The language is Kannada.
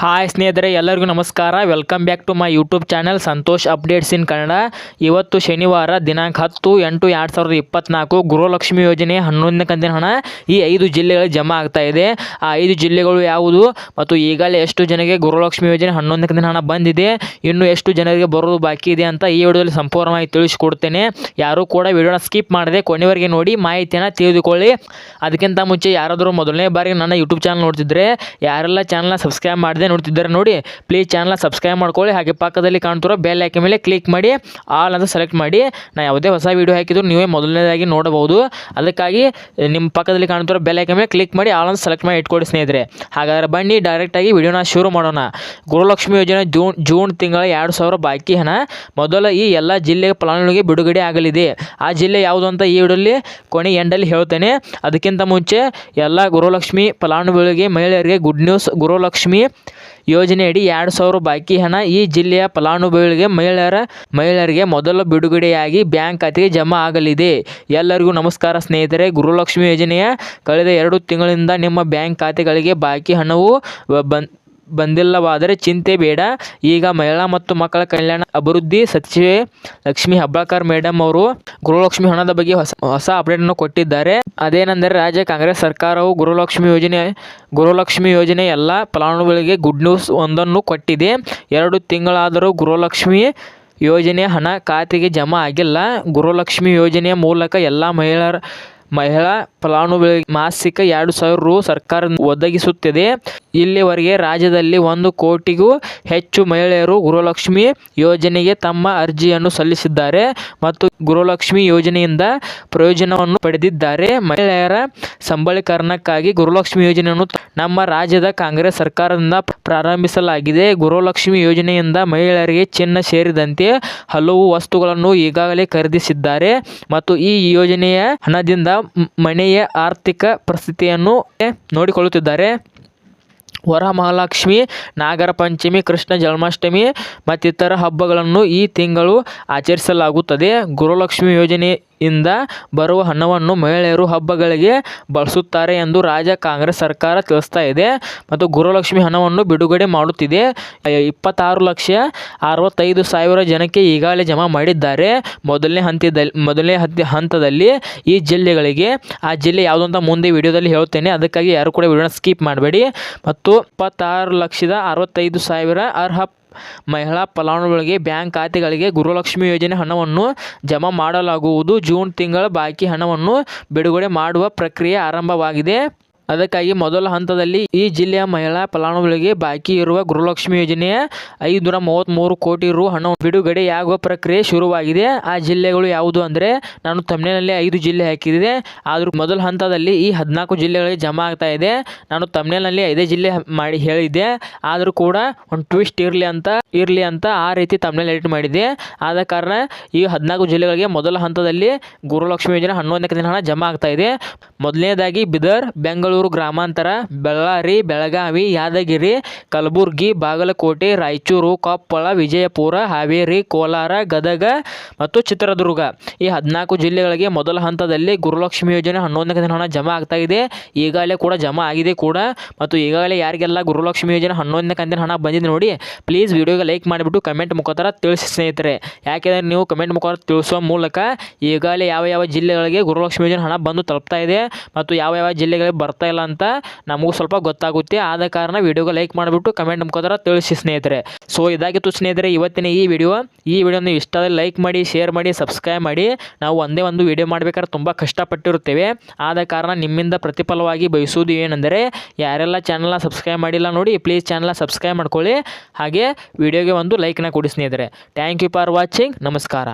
ಹಾಯ್ ಸ್ನೇಹಿತರೆ, ಎಲ್ಲರಿಗೂ ನಮಸ್ಕಾರ. Welcome back to my YouTube channel Santosh updates in Kannada ಇವತ್ತು ಶನಿವಾರ, ದಿನಾಂಕ ಹತ್ತು, ಎಂಟು, ಎರಡು ಸಾವಿರದ ಇಪ್ಪತ್ನಾಲ್ಕು, ಗೃಹಲಕ್ಷ್ಮಿ ಯೋಜನೆ ಹನ್ನೊಂದನೇ ಕಂತಿನ ಹಣ ಈ ಐದು ಜಿಲ್ಲೆಗಳು ಜಮಾ ಆಗ್ತಾ ಇದೆ. ಆ ಐದು ಜಿಲ್ಲೆಗಳು ಯಾವುದು? ಮತ್ತು ಈಗಲೇ ಎಷ್ಟು ಜನರಿಗೆ ಗೃಹಲಕ್ಷ್ಮಿ ಯೋಜನೆ ಹನ್ನೊಂದನೇ ಕಂತಿನ ಹಣ ಬಂದಿದೆ? ಇನ್ನು ಎಷ್ಟು ಜನರಿಗೆ ಬರೋದು ಬಾಕಿ ಇದೆ ಅಂತ ಈ ವಿಡಿಯೋದಲ್ಲಿ ಸಂಪೂರ್ಣವಾಗಿ ತಿಳಿಸ್ಕೊಡ್ತೇನೆ. ಯಾರೂ ಕೂಡ ವಿಡಿಯೋನ ಸ್ಕಿಪ್ ಮಾಡದೆ ಕೊನೆವರೆಗೆ ನೋಡಿ ಮಾಹಿತಿಯನ್ನು ತಿಳಿದುಕೊಳ್ಳಿ. ಅದಕ್ಕಿಂತ ಮುಂಚೆ ಯಾರಾದರೂ ಮೊದಲನೇ ಬಾರಿಗೆ ನನ್ನ ಯೂಟ್ಯೂಬ್ ಚಾನಲ್ ನೋಡ್ತಿದ್ರೆ, ಯಾರೆಲ್ಲ ಚಾನಲ್ನ ಸಬ್ಸ್ಕ್ರೈಬ್ ಮಾಡದೆ ನೋಡ್ತಿದ್ದಾರೆ ನೋಡಿ. ಪ್ಲೀಸ್ ಚಾನಲ್ನ ಸಬ್ಸ್ಕ್ರೈಬ್ ಮಾಡ್ಕೊಳ್ಳಿ. ಹಾಗೆ ಪಕ್ಕದಲ್ಲಿ ಕಾಣ್ತಿರೋ ಬೆಲ್ ಹಾಕಿ ಮೇಲೆ ಕ್ಲಿಕ್ ಮಾಡಿ ಆಲ್ ಅಂತ ಸೆಲೆಕ್ಟ್ ಮಾಡಿ. ನಾ ಯಾವುದೇ ಹೊಸ ವೀಡಿಯೋ ಹಾಕಿದ್ರು ನೀವೇ ಮೊದಲನೇದಾಗಿ ನೋಡಬಹುದು. ಅದಕ್ಕಾಗಿ ನಿಮ್ಮ ಪಕ್ಕದಲ್ಲಿ ಕಾಣ್ತಿರೋ ಬೆಲ್ ಹಾಕಿ ಮೇಲೆ ಕ್ಲಿಕ್ ಮಾಡಿ ಆಲ್ ಅಂತ ಸೆಲೆಕ್ಟ್ ಮಾಡಿ ಇಟ್ಕೊಡಿ ಸ್ನೇಹಿತರೆ. ಹಾಗಾದ್ರೆ ಬನ್ನಿ ಡೈರೆಕ್ಟಾಗಿ ವಿಡಿಯೋನ ಶುರು ಮಾಡೋಣ. ಗುರುಲಕ್ಷ್ಮಿ ಯೋಜನೆ ಜೂನ್ ಜೂನ್ ತಿಂಗಳ ಎರಡು ಸಾವಿರ ಬಾಕಿ ಹಣ. ಮೊದಲ ಈ ಎಲ್ಲ ಜಿಲ್ಲೆಯ ಫಲಾನುಭವಿಗೆ ಬಿಡುಗಡೆ ಆಗಲಿದೆ. ಆ ಜಿಲ್ಲೆ ಯಾವುದು ಅಂತ ಈ ವಿಡಿಯೋಲಿ ಕೊನೆ ಎಂಡಲ್ಲಿ ಹೇಳ್ತೇನೆ. ಅದಕ್ಕಿಂತ ಮುಂಚೆ ಎಲ್ಲ ಗುರುಲಕ್ಷ್ಮಿ ಫಲಾನುಭವಿಗಳಿಗೆ ಮಹಿಳೆಯರಿಗೆ ಗುಡ್ ನ್ಯೂಸ್ ಗೃಹಲಕ್ಷ್ಮಿ ಯೋಜನೆಯಡಿ ಎರಡು ಸಾವಿರ ಬಾಕಿ ಹಣ ಈ ಜಿಲ್ಲೆಯ ಫಲಾನುಭವಿಗಳಿಗೆ ಮಹಿಳೆಯರ ಮಹಿಳೆಯರಿಗೆ ಮೊದಲು ಬಿಡುಗಡೆಯಾಗಿ ಬ್ಯಾಂಕ್ ಖಾತೆಗೆ ಜಮಾ ಆಗಲಿದೆ. ಎಲ್ಲರಿಗೂ ನಮಸ್ಕಾರ ಸ್ನೇಹಿತರೆ. ಗುರುಲಕ್ಷ್ಮಿ ಯೋಜನೆಯ ಕಳೆದ ಎರಡು ತಿಂಗಳಿಂದ ನಿಮ್ಮ ಬ್ಯಾಂಕ್ ಖಾತೆಗಳಿಗೆ ಬಾಕಿ ಹಣವು ಬಂದ್, ಬಂದಿಲ್ಲವಾದರೆ ಚಿಂತೆ ಬೇಡ. ಈಗ ಮಹಿಳಾ ಮತ್ತು ಮಕ್ಕಳ ಕಲ್ಯಾಣ ಅಭಿವೃದ್ಧಿ ಸಚಿವೆ ಲಕ್ಷ್ಮಿ ಹೆಬ್ಬಾಳ್ಕರ್ ಮೇಡಮ್ ಅವರು ಗೃಹಲಕ್ಷ್ಮಿ ಹಣದ ಬಗ್ಗೆ ಹೊಸ ಹೊಸ ಅಪ್ಡೇಟನ್ನು ಕೊಟ್ಟಿದ್ದಾರೆ. ಅದೇನೆಂದರೆ ರಾಜ್ಯ ಕಾಂಗ್ರೆಸ್ ಸರ್ಕಾರವು ಗೃಹಲಕ್ಷ್ಮಿ ಯೋಜನೆ ಗೃಹಲಕ್ಷ್ಮಿ ಯೋಜನೆ ಎಲ್ಲ ಫಲಾನುಭವಿಗಳಿಗೆ ಗುಡ್ ನ್ಯೂಸ್ ಒಂದನ್ನು ಕೊಟ್ಟಿದೆ. ಎರಡು ತಿಂಗಳಾದರೂ ಗೃಹಲಕ್ಷ್ಮಿ ಯೋಜನೆ ಹಣ ಖಾತೆಗೆ ಜಮಾ ಆಗಿಲ್ಲ. ಗೃಹಲಕ್ಷ್ಮಿ ಯೋಜನೆಯ ಮೂಲಕ ಎಲ್ಲ ಮಹಿಳೆಯರ ಮಹಿಳಾ ಫಲಾನುಭವಿಗಳಿಗೆ ಮಾಸಿಕ ಎರಡು ಸಾವಿರ ರು ಸರ್ಕಾರ ಒದಗಿಸುತ್ತಿದೆ. ಇಲ್ಲಿವರೆಗೆ ರಾಜ್ಯದಲ್ಲಿ ಒಂದು ಕೋಟಿಗೂ ಹೆಚ್ಚು ಮಹಿಳೆಯರು ಗೃಹಲಕ್ಷ್ಮಿ ಯೋಜನೆಗೆ ತಮ್ಮ ಅರ್ಜಿಯನ್ನು ಸಲ್ಲಿಸಿದ್ದಾರೆ ಮತ್ತು ಗೃಹಲಕ್ಷ್ಮಿ ಯೋಜನೆಯಿಂದ ಪ್ರಯೋಜನವನ್ನು ಪಡೆದಿದ್ದಾರೆ. ಮಹಿಳೆಯರ ಸಂಬಳೀಕರಣಕ್ಕಾಗಿ ಗೃಹಲಕ್ಷ್ಮಿ ಯೋಜನೆಯನ್ನು ನಮ್ಮ ರಾಜ್ಯದ ಕಾಂಗ್ರೆಸ್ ಸರ್ಕಾರದಿಂದ ಪ್ರಾರಂಭಿಸಲಾಗಿದೆ. ಗೃಹಲಕ್ಷ್ಮಿ ಯೋಜನೆಯಿಂದ ಮಹಿಳೆಯರಿಗೆ ಚಿನ್ನ ಸೇರಿದಂತೆ ಹಲವು ವಸ್ತುಗಳನ್ನು ಈಗಾಗಲೇ ಖರೀದಿಸಿದ್ದಾರೆ ಮತ್ತು ಈ ಯೋಜನೆಯ ಹಣದಿಂದ ಮ್- ಮನೆಯ ಆರ್ಥಿಕ ಪರಿಸ್ಥಿತಿಯನ್ನು ನೋಡಿಕೊಳ್ಳುತ್ತಿದ್ದಾರೆ. ವರಮಹಾಲಕ್ಷ್ಮಿ, ನಾಗರ ಪಂಚಮಿ, ಕೃಷ್ಣ ಜನ್ಮಾಷ್ಟಮಿ ಮತ್ತಿತರ ಹಬ್ಬಗಳನ್ನು ಈ ತಿಂಗಳು ಆಚರಿಸಲಾಗುತ್ತದೆ. ಗೃಹಲಕ್ಷ್ಮಿ ಯೋಜನೆಯಿಂದ ಬರುವ ಹಣವನ್ನು ಮಹಿಳೆಯರು ಹಬ್ಬಗಳಿಗೆ ಬಳಸುತ್ತಾರೆ ಎಂದು ರಾಜ್ಯ ಕಾಂಗ್ರೆಸ್ ಸರ್ಕಾರ ತಿಳಿಸ್ತಾ ಇದೆ. ಮತ್ತು ಗುರುಲಕ್ಷ್ಮಿ ಹಣವನ್ನು ಬಿಡುಗಡೆ ಮಾಡುತ್ತಿದೆ. ಇಪ್ಪತ್ತಾರು ಲಕ್ಷ ಅರವತ್ತೈದು ಸಾವಿರ ಜನಕ್ಕೆ ಈಗಾಗಲೇ ಜಮಾ ಮಾಡಿದ್ದಾರೆ. ಮೊದಲನೇ ಹಂತದಲ್ಲಿ, ಮೊದಲನೇ ಹಂತ ಹಂತದಲ್ಲಿ ಈ ಜಿಲ್ಲೆಗಳಿಗೆ, ಆ ಜಿಲ್ಲೆ ಯಾವುದು ಅಂತ ಮುಂದೆ ವಿಡಿಯೋದಲ್ಲಿ ಹೇಳ್ತೇನೆ ಅದಕ್ಕಾಗಿ ಯಾರು ಕೂಡ ವಿಡಿಯೋನ ಸ್ಕಿಪ್ ಮಾಡಬೇಡಿ. ಮತ್ತು ಇಪ್ಪತ್ತಾರು ಲಕ್ಷದ ಅರವತ್ತೈದು ಸಾವಿರ ಅರ್ಹ ಮಹಿಳಾ ಫಲಾನುಭವಿಗಳಿಗೆ ಬ್ಯಾಂಕ್ ಖಾತೆಗಳಿಗೆ ಗೃಹಲಕ್ಷ್ಮಿ ಯೋಜನೆ ಹಣವನ್ನು ಜಮಾ ಮಾಡಲಾಗುವುದು. ಜೂನ್ ತಿಂಗಳ ಬಾಕಿ ಹಣವನ್ನು ಬಿಡುಗಡೆ ಮಾಡುವ ಪ್ರಕ್ರಿಯೆ ಆರಂಭವಾಗಿದೆ. ಅದಕ್ಕಾಗಿ ಮೊದಲ ಹಂತದಲ್ಲಿ ಈ ಜಿಲ್ಲೆಯ ಮಹಿಳಾ ಫಲಾನುಭವಿಗಳಿಗೆ ಬಾಕಿ ಇರುವ ಗೃಹಲಕ್ಷ್ಮಿ ಯೋಜನೆಯ ಐದುನೂರ ಮೂವತ್ತ್ಮೂರು ಕೋಟಿ ರು ಹಣ ಬಿಡುಗಡೆಯಾಗುವ ಪ್ರಕ್ರಿಯೆ ಶುರುವಾಗಿದೆ. ಆ ಜಿಲ್ಲೆಗಳು ಯಾವುದು ಅಂದರೆ, ನಾನು ತಮಿಳಿನಲ್ಲಿ ಐದು ಜಿಲ್ಲೆ ಹಾಕಿದೆ ಆದರೂ ಮೊದಲ ಹಂತದಲ್ಲಿ ಈ ಹದಿನಾಲ್ಕು ಜಿಲ್ಲೆಗಳಿಗೆ ಜಮಾ ಆಗ್ತಾ ಇದೆ. ನಾನು ತಮಿಳಿನಲ್ಲಿ ಐದೇ ಜಿಲ್ಲೆ ಮಾಡಿ ಹೇಳಿದ್ದೆ. ಆದರೂ ಕೂಡ ಒಂದು ಟ್ವಿಸ್ಟ್ ಇರಲಿ ಅಂತ ಇರಲಿ ಅಂತ ಆ ರೀತಿ ತಮಿಳಲ್ಲಿ ಎಡಿಟ್ ಮಾಡಿದೆ ಆದ ಕಾರಣ ಈ ಹದಿನಾಲ್ಕು ಜಿಲ್ಲೆಗಳಿಗೆ ಮೊದಲ ಹಂತದಲ್ಲಿ ಗುರುಲಕ್ಷ್ಮಿ ಯೋಜನೆ ಹನ್ನೊಂದನೇ ದಿನ ಹಣ ಜಮಾ ಆಗ್ತಾ ಇದೆ. ಮೊದಲನೇದಾಗಿ ಬಿದರ್, ಬೆಂಗಳೂರು ಗ್ರಾಮಾಂತರ, ಬಳ್ಳಾರಿ, ಬೆಳಗಾವಿ, ಯಾದಗಿರಿ, ಕಲಬುರ್ಗಿ, ಬಾಗಲಕೋಟೆ, ರಾಯಚೂರು, ಕೊಪ್ಪಳ, ವಿಜಯಪುರ, ಹಾವೇರಿ, ಕೋಲಾರ, ಗದಗ ಮತ್ತು ಚಿತ್ರದುರ್ಗ. ಈ ಹದಿನಾಲ್ಕು ಜಿಲ್ಲೆಗಳಿಗೆ ಮೊದಲ ಹಂತದಲ್ಲಿ ಗುರುಲಕ್ಷ್ಮಿ ಯೋಜನೆ ಹನ್ನೊಂದನೇ ದಿನ ಹಣ ಜಮಾ ಆಗ್ತಾ ಇದೆ. ಈಗಾಗಲೇ ಕೂಡ ಜಮಾ ಆಗಿದೆ ಕೂಡ. ಮತ್ತು ಈಗಾಗಲೇ ಯಾರಿಗೆಲ್ಲ ಗುರುಲಕ್ಷ್ಮಿ ಯೋಜನೆ ಹನ್ನೊಂದನೇ ಕಂತಿನ ಹಣ ಬಂದಿದೆ ನೋಡಿ ಪ್ಲೀಸ್ ವಿಡಿಯೋಗೆ ಲೈಕ್ ಮಾಡಿಬಿಟ್ಟು ಕಮೆಂಟ್ ಮುಖಾಂತರ ತಿಳಿಸಿ ಸ್ನೇಹಿತರೆ. ಯಾಕೆಂದರೆ ನೀವು ಕಮೆಂಟ್ ಮುಖಾಂತರ ತಿಳಿಸುವ ಮೂಲಕ ಈಗಾಗಲೇ ಯಾವ ಯಾವ ಜಿಲ್ಲೆಗಳಿಗೆ ಗುರುಲಕ್ಷ್ಮಿ ಯೋಜನೆ ಹಣ ಬಂದು ತಲುಪ್ತಾ ಇದೆ. ಮತ್ತು ಯಾವ ಯಾವ ಜಿಲ್ಲೆಗಳಿಗೆ ಬರ್ತಾ ಇಲ್ಲ ಅಂತ ನಮಗೂ ಸ್ವಲ್ಪ ಗೊತ್ತಾಗುತ್ತೆ. ಆದ ಕಾರಣ ವಿಡಿಯೋಗೆ ಲೈಕ್ ಮಾಡಿಬಿಟ್ಟು ಕಮೆಂಟ್ ಮುಖಾಂತರ ತಿಳಿಸಿ ಸ್ನೇಹಿತರೆ. ಸೊ ಇದಾಗಿತ್ತು ಸ್ನೇಹಿತರೆ, ಇವತ್ತಿನ ಈ ವಿಡಿಯೋ. ಈ ವಿಡಿಯೋ ನೀವು ಇಷ್ಟ ಲೈಕ್ ಮಾಡಿ, ಶೇರ್ ಮಾಡಿ, ಸಬ್ಸ್ಕ್ರೈಬ್ ಮಾಡಿ. ನಾವು ಒಂದೇ ಒಂದು ವಿಡಿಯೋ ಮಾಡಬೇಕಾದ್ರೆ ತುಂಬ ಕಷ್ಟಪಟ್ಟಿರುತ್ತೇವೆ. ಆದ ಕಾರಣ ನಿಮ್ಮಿಂದ ಪ್ರತಿಫಲವಾಗಿ ಬಯಸುವುದು ಏನೆಂದರೆ, ಯಾರೆಲ್ಲ ಚಾನಲ್ನ ಸಬ್ಸ್ಕ್ರೈಬ್ ಮಾಡಿಲ್ಲ ನೋಡಿ ಪ್ಲೀಸ್ ಚಾನಲ್ನ ಸಬ್ಸ್ಕ್ರೈಬ್ ಮಾಡ್ಕೊಳ್ಳಿ. ಹಾಗೆ ವಿಡಿಯೋಗೆ ಒಂದು ಲೈಕ್ನ ಕೊಡಿ ಸ್ನೇಹಿತರೆ. ಥ್ಯಾಂಕ್ ಯು ಫಾರ್ ವಾಚಿಂಗ್ ನಮಸ್ಕಾರ.